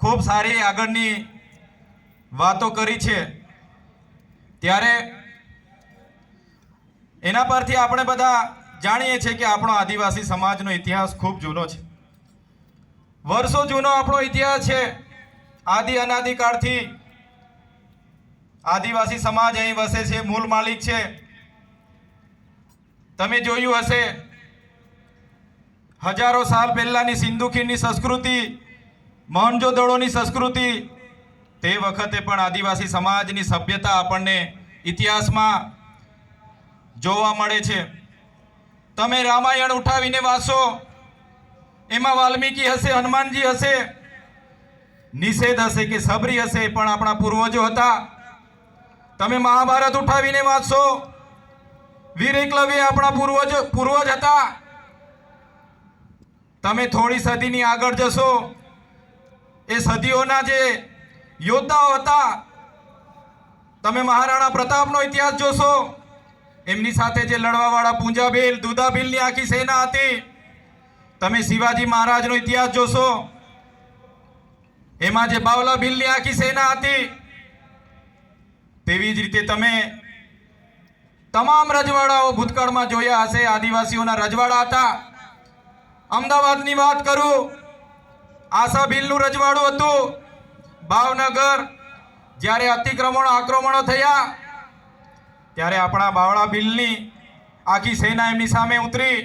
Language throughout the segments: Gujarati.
ખૂબ સારી આગળની વાતો કરી છે. ત્યારે એના પરથી આપણે બધા જાણીએ છીએ કે આપણો આદિવાસી સમાજનો ઇતિહાસ ખૂબ જૂનો છે. વર્ષો જૂનો આપણો ઇતિહાસ છે. આદિ અનાદિકાળથી આદિવાસી સમાજ અહીં વસે છે, મૂળ માલિક છે. તમે જોયું હશે, હજારો સાલ પહેલાની સિંધુ ખીણની સંસ્કૃતિ મોહનજોદડોની સંસ્કૃતિ તે વખતે પણ આદિવાસી સમાજની સભ્યતા આપણને ઇતિહાસમાં જોવા મળે છે. તમે રામાયણ ઉઠાવીને વાંચો એમાં વાલ્મીકી હશે, હનુમાનજી હશે, નિષેધ હશે કે સબરી હશે, પણ આપણા પૂર્વજો હતા. તમે મહાભારત ઉઠાવીને વાંચશો વીર એકલવ્ય આપણા પૂર્વજ પૂર્વજ હતા. તમે થોડી સદીની આગળ જશો એ સદીઓના જે યોદ્ધાઓ હતા, તમે મહારાણા પ્રતાપનો ઇતિહાસ જોશો, એમની સાથે જે લડવાવાળા પૂંજાભીલ દુધાભીલની આખી સેના હતી, તમે શિવાજી મહારાજનો ઇતિહાસ જોશો, એમાં જે બાવલા ભીલની આખી સેના હતી, તેવી જ રીતે તમે તમામ રજવાડાઓ ભૂતકાળમાં જોયા હશે, આદિવાસીઓના રજવાડા હતા. અમદાવાદની વાત કરું આશા ભીલનું રજવાડું હતું. ભાવનગર, જ્યારે અતિક્રમણો, આક્રમણો થયા, ત્યારે આપણા બાવળા ભીલની આખી સેના એમની સામે ઉતરી.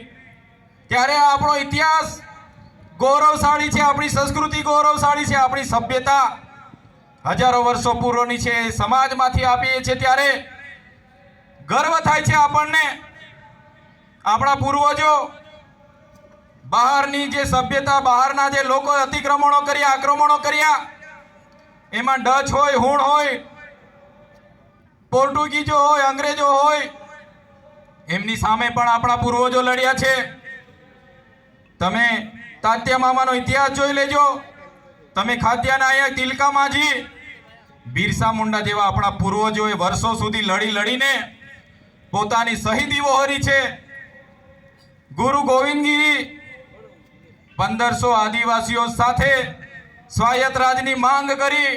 ત્યારે આપણો ઇતિહાસ ગૌરવશાળી છે, આપણી સંસ્કૃતિ ગૌરવશાળી છે, આપણી સભ્યતા હજારો વર્ષો પૂર્વની છે સમાજમાંથી આપીએ છીએ ત્યારે ગર્વ થાય છે આપણને. આપણા પૂર્વજો બહારની જે સભ્યતા, બહારના જે લોકો અતિક્રમણો કર્યા, આક્રમણો કર્યા, એમાં ડચ હોય, હુણ હોય પોર્ટુગીઝો હોય, અંગ્રેજો હોય, એમની સામે પણ આપણા પૂર્વજો લડ્યા છે. તમે તાત્યા મામાનો ઇતિહાસ જોઈ લેજો. તમે ખાત્યાના અહીંયા તિલકા માજી, બિરસા મુંડા જેવા આપણા પૂર્વજોએ વર્ષો સુધી લડી લડીને પોતાની શહીદી વહોરી છે. ગુરુ ગોવિંદગીરી પંદરસો આદિવાસીઓ સાથે સ્વાયત્ત રાજની માંગ કરી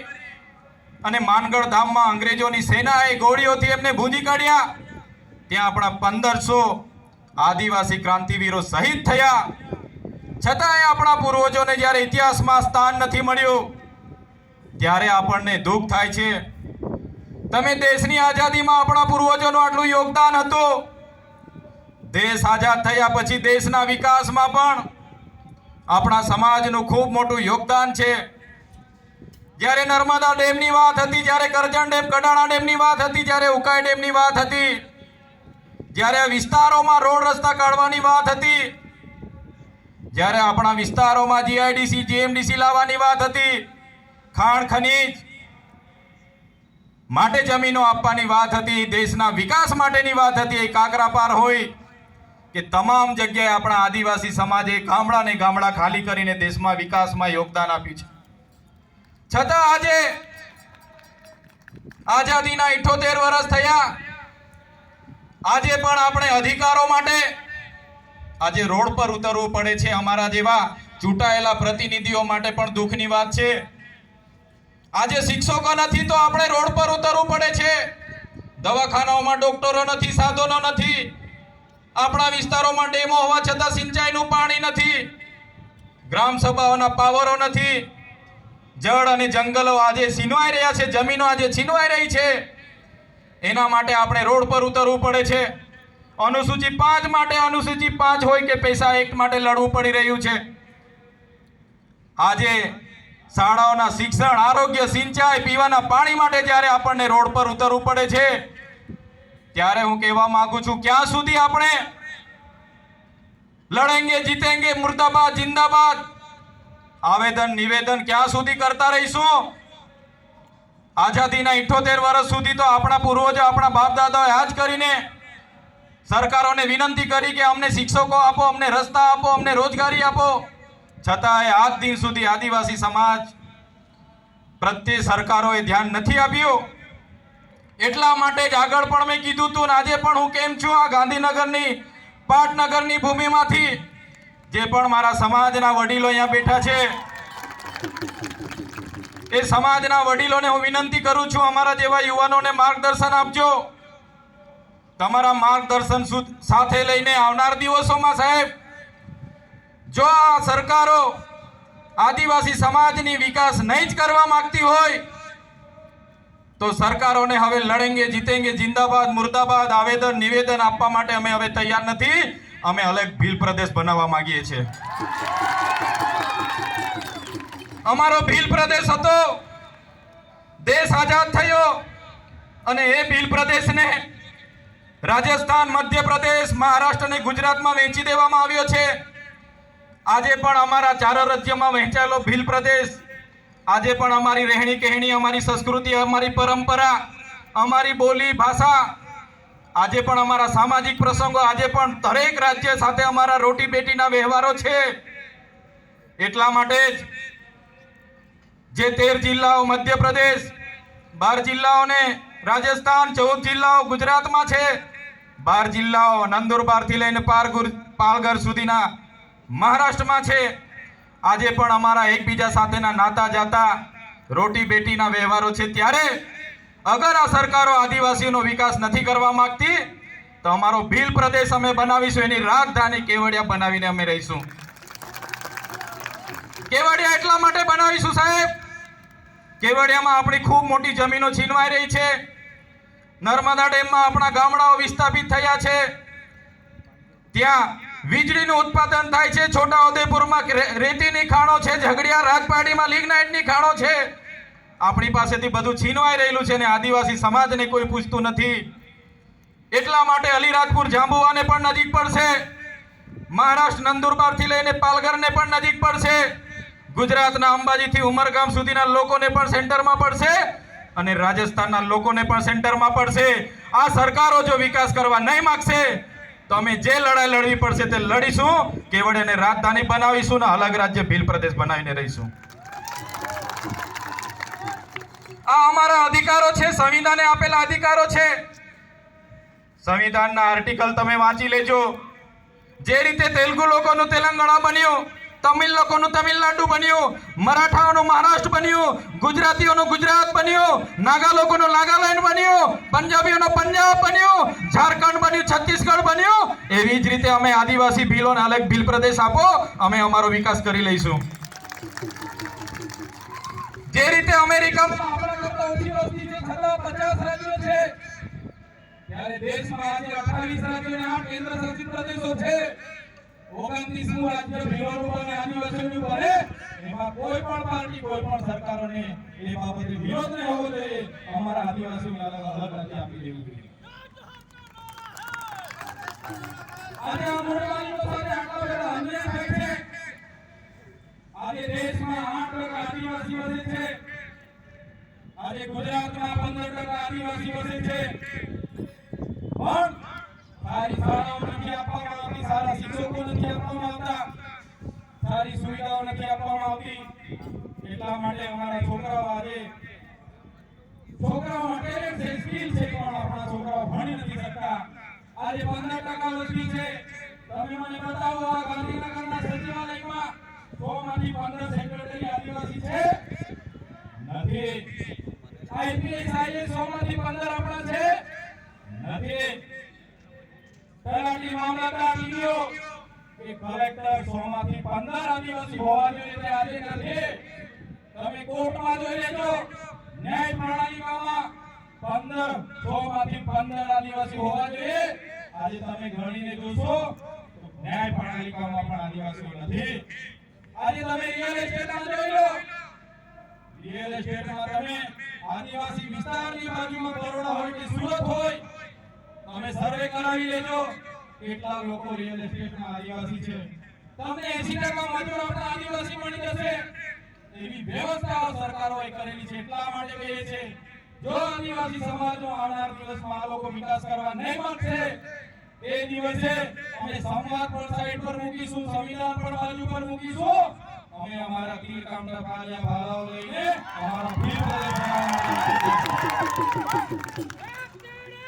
અને માનગઢ ધામમાં અંગ્રેજોની સેનાએ ગોળીઓથી એમને ભૂંજી કાઢ્યા. ત્યાં આપણા પંદરસો આદિવાસી ક્રાંતિવીરો શહીદ થયા. છતાંય આપણા પૂર્વજોને જ્યારે ઇતિહાસમાં સ્થાન નથી મળ્યું, ત્યારે આપણને દુઃખ થાય છે. તમે દેશની આઝાદીમાં આપણા પૂર્વજોનું આટલું યોગદાન હતું. દેશ આઝાદ થયા પછી દેશના વિકાસમાં પણ આપણા સમાજનું ખૂબ મોટું યોગદાન છે. જ્યારે નર્મદા ડેમની વાત હતી, જ્યારે કરજણ ડેમ, કડાણા ડેમની વાત હતી, જ્યારે ઉકાઈ ડેમની વાત હતી, જ્યારે વિસ્તારોમાં રોડ રસ્તા કાઢવાની વાત હતી, જ્યારે આપણા વિસ્તારોમાં જીઆઈડીસી, જીએમડીસી લાવવાની વાત હતી, ખાણ ખનીજ માટે જમીનો આપવાની વાત હતી, દેશના વિકાસ માટેની વાત હતી, એ કાકરાપાર હોય કે તમામ જગ્યાએ આપણા આદિવાસી સમાજે ગામડાને ગામડા ખાલી કરીને દેશમાં વિકાસમાં યોગદાન આપ્યું છે. છતાં આજે આઝાદીના ઇઠોતેર વર્ષ થયા. આજે પણ આપણે અધિકારો માટે આજે રોડ પર ઉતરવું પડે છે અમારા જેવા ચૂંટાયેલા પ્રતિનિધિઓ માટે પણ દુઃખની વાત છે. આજે શિક્ષકો નથી તો આપણે રોડ પર ઉતરવું પડે છે. દવાખાનાઓમાં ડોક્ટરો નથી, સાધનો નથી. આપણા વિસ્તારોમાં ડેમો હોવા છતાં સિંચાઈનું પાણી નથી. ગ્રામ સભાઓના પાવરો નથી. જળ અને જંગલો આજે છીનવાઈ રહ્યા છે, જમીનો આજે છીનવાઈ રહી છે. એના માટે આપણે રોડ પર ઉતરવું પડે છે. અનુસૂચિ પાંચ માટે અનુસૂચિ પાંચ હોય કે પૈસા એક માટે લડવું પડી રહ્યું છે. આજે શાળાઓના શિક્ષણ, આરોગ્ય, સિંચાઈ, પીવાના પાણી માટે જ્યારે આપણને રોડ પર ઉતરવું પડે છે. ત્યારે હું કહેવા માંગુ છું, ક્યાં સુધી આપણે લડેંગે, જીતેંગે, મુર્દાબાદ, જિંદાબાદ? આવેદન, નિવેદન ક્યાં સુધી કરતા રહીશું? આઝાદીના ઇઠોતેર વર્ષ સુધી તો આપણા પૂર્વજો, આપણા બાપ દાદાએ આ જ કરીને સરકારોને વિનંતી કરી કે અમને શિક્ષકો આપો, અમને રસ્તા આપો, અમને રોજગારી આપો. છતાંય આજ દિન સુધી આદિવાસી સમાજ પ્રત્યે સરકારોએ ધ્યાન નથી આપ્યું. એટલા માટે જ આગળ પણ મેં કીધું હતું આજે પણ હું કેમ છું આ ગાંધીનગરની, પાટનગરની ભૂમિમાંથી, જે પણ મારા સમાજના વડીલો અહીંયા બેઠા છે. એ સમાજના વડીલોને હું વિનંતી કરું છું અમારા જેવા યુવાનોને માર્ગદર્શન આપજો. તમારા માર્ગદર્શન સાથે લઈને આવનાર દિવસોમાં સાહેબ, જો આ સરકારો આદિવાસી સમાજની વિકાસ નહીં જ કરવા માંગતી હોય તો સરકારોને હવે લડેંગે, જીતેંગે, જિંદાબાદ, મુર્દાબાદ આવેદન, નિવેદન આપવા માટે અમે હવે તૈયાર નથી. અમે અલગ ભીલ પ્રદેશ બનાવવા માંગીએ છીએ. અમારો ભીલ પ્રદેશ હતો. દેશ આઝાદ થયો અને એ ભીલ પ્રદેશને રાજસ્થાન, મધ્યપ્રદેશ મહારાષ્ટ્ર અને ગુજરાતમાં વહેંચી દેવામાં આવ્યો છે. આજે પણ અમારા ચાર રાજ્યમાં વહેંચાયેલો ભીલ પ્રદેશ આજે પણ અમારી રહેણી કહેણી, અમારી સંસ્કૃતિ, અમારી પરંપરા, અમારી બોલી, ભાષા, આજે પણ અમારા સામાજિક પ્રસંગો, આજે પણ દરેક રાજ્ય સાથે અમારા રોટી બેટીના વ્યવહારો છે. એટલા માટે જ જે તેર જિલ્લાઓ મધ્યપ્રદેશ, બાર જિલ્લાઓને રાજસ્થાન, ચૌદ જિલ્લાઓ ગુજરાતમાં છે, બાર જિલ્લાઓ નંદુરબારથી લઈને પારગુર પાલઘર સુધીના મહારાષ્ટ્રમાં છે. આજે પણ અમારા એકબીજા સાથેના નાતા જાતા રોટી બેટીના વ્યવહારો છે. ત્યારે અગર આ સરકારો આદિવાસીઓનો વિકાસ નથી કરવા માંગતી, તો અમારો ભીલ પ્રદેશ અમે બનાવીશું. એની રાજધાની કેવડિયા બનાવીને અમે રહીશું. કેવડિયા એટલા માટે બનાવીશું સાહેબ? કેવડિયામાં આપણી ખૂબ મોટી જમીનો છીનવાઈ રહી છે. નર્મદા ડેમમાં આપણા ગામડાઓ વિસ્થાપિત થયા છે. ત્યાં વીજળીનું ઉત્પાદન થાય છે છોટા ઉદેપુરમાં રે- રેતીની ખાણો છે, ઝઘડિયા રાજપાડીમાં લિગ્નાઇટની ખાણો છે. આપણી પાસેથી બધું છીનવાઈ રહેલું છે ને આદિવાસી સમાજને કોઈ પૂછતું નથી. એટલા માટે અલીરાજપુર જાંબુવાને પણ નજીક પડશે. મહારાષ્ટ્ર નંદુરબારથી લઈને પાલઘરને પણ નજીક પડશે. ગુજરાતના અંબાજીથી ઉમરગામ સુધીના લોકોને પણ સેન્ટરમાં પડશે અને રાજસ્થાનના લોકોને પણ સેન્ટરમાં પડશે. આ સરકારો જો વિકાસ કરવા નહીં માંગશે તો અમે જે લડાઈ લડવી પડશે તે લડીશું. કેવડિયાને રાજધાની બનાવીશું ને અલગ રાજ્ય ભીલ પ્રદેશ બનાવીને રહીશું. આ અમારા અધિકારો છે, સંવિધાને આપેલા અધિકારો છે. સંવિધાનના આર્ટિકલ તમે વાંચી લેજો. જે રીતે તેલુગુ લોકોનું તેલંગાણા બન્યું તમિલ લોકોનું તમિલનાડુ બન્યું, મરાઠાઓનું મહારાષ્ટ્ર બન્યું, ગુજરાતીઓનું ગુજરાત બન્યું નાગા લોકોનું નાગાલેન્ડ બન્યું, પંજાબીઓનું પંજાબ બન્યું, ઝારખંડ બન્યું, છત્તીસગઢ બન્યું. એવી જ રીતે અમે આદિવાસી ભીલોને અલગ ભીલ પ્રદેશ આપો, અમે અમારો વિકાસ કરી લઈશું. જે રીતે છતાં પચાસ રાજ્યો છે ત્યારે દેશમાં આજે કેન્દ્ર શાસિત પ્રદેશો છે. ઓગણત્રીસમું દેશમાં આઠ ટકા આદિવાસી વસે છે. આજે ગુજરાતમાં પંદર ટકા આદિવાસી વસે પણ સારી શાળાઓ નથી આપવામાં આવતી સારા શિક્ષકો નથી આપવામાં આવતા સારી સુવિધાઓ નથી આપવામાં આવતી એટલા માટે અમારા છોકરાઓ આજે છોકરાઓમાં ટેલેન્ટ છે સ્કિલ છે પણ આપણા છોકરાઓ ભણી નથી શકતા. આજે પંદર ટકા વસ્તી છે. તમે મને બતાવો આ ગાંધીનગરના સચિવાલયમાં સો માંથી પંદર સેક્રેટરી આદિવાસી છે? નથી. આઈપીએસ, આઈએસ સો માંથી પંદર આપણા છે? નથી. તલાટી મામલતદાર ડીડીઓ કે કલેક્ટર સો માંથી પંદર આદિવાસી હોવા જોઈએ આજે નથી. કોર્ટમાં જોઈ લેજો. ન્યાય પ્રણાલિકામાં પંદર સો માંથી પંદર આદિવાસી હોવા જોઈએ. આજે તમે ગણીને જોશો, ન્યાય પ્રણાલિકામાં પણ આદિવાસીઓ નથી. આજે તમે રિયલ એસ્ટેટમાં જોઈ લો. રિયલ એસ્ટેટમાં તમે આદિવાસી વિસ્તારની બાજુમાં બરોડા હોય કે સુરત હોય, તમે સર્વે કરાવી લેજો. કેટલા લોકો રિયલ એસ્ટેટમાં આદિવાસી છે? તમને 80% મજૂર આપણા આદિવાસી મળી જશે. એવી વ્યવસ્થાઓ સરકારોએ કરેલી છે, એટલા માટે કહીએ છે જો આદિવાસી સમાજનો આવનાર દિવસમાં આ લોકો વિકાસ કરવા નહીં મળશે એ દિવસે અમે સંવાદ પણ સાઈડ પર મૂકીશું, સંવિધાન પણ બાજુ પર મૂકીશું. અમે અમારા તીર કામના પાલિયા ભાલાઓ લઈને અમારા પ્રદેશ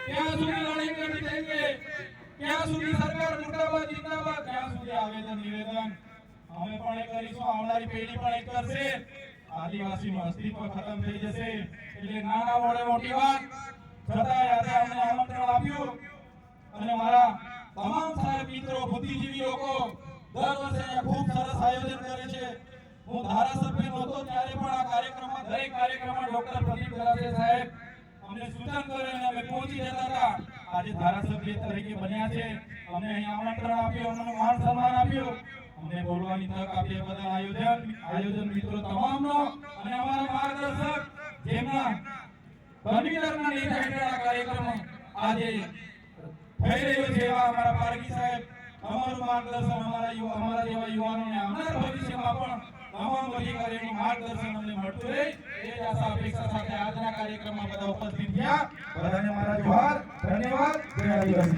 ત્યાં સુધી લડાઈ કરવી થઈને ત્યાં સુધી સરકાર મુર્દાબાદ, જિંદાબાદ. ત્યાં સુધી આવેદન, નિવેદન અમે પણ એ કરીશું, આવનારી પેઢી પણ એ કરશે. આદિવાસીનું અસ્તિત્વ ખતમ થઈ જશે. એટલે નાના મોડે મોટી વાત. છતાંય આજે અમને આમંત્રણ આપ્યું. અને મારા તમામ સાહેબ મિત્રો, બુદ્ધિજીવી લોકો, દર વર્ષે ખૂબ સરસ આયોજન કરે છે. હું ધારાસભ્ય નહોતો, ત્યારે પણ આ કાર્યક્રમમાં દરેક કાર્યક્રમમાં ડોક્ટર પ્રદીપ ગલાસે સાહેબ અમને સૂચન કર્યું અને અમે પહોંચી જતા હતા. આજે ધારાસભ્ય તરીકે બન્યા છે. અમને અહીં આમંત્રણ આપ્યું, અમને માન સન્માન આપ્યું. અમને બોલવાની તક આપી બદલ આયોજન. આયોજન મિત્રો તમામનો અને અમારા માર્ગદર્શક જેમના કન્વીનરના નેતા હેઠળ આ કાર્યક્રમ આજે થઈ રહ્યો છે એવા અમારા પારકી સાહેબ, અમારું માર્ગદર્શન અમારા યુવા, અમારા જેવા યુવાનોને આવનાર ભવિષ્યમાં પણ તમામ અધિકારીઓનું માર્ગદર્શન અમને મળતું રહે. એ જ આશા, અપેક્ષા સાથે આજના કાર્યક્રમમાં બધા ઉપસ્થિત થયા. બધાને મારા જોહાર, ધન્યવાદ. જય આદિવાસી.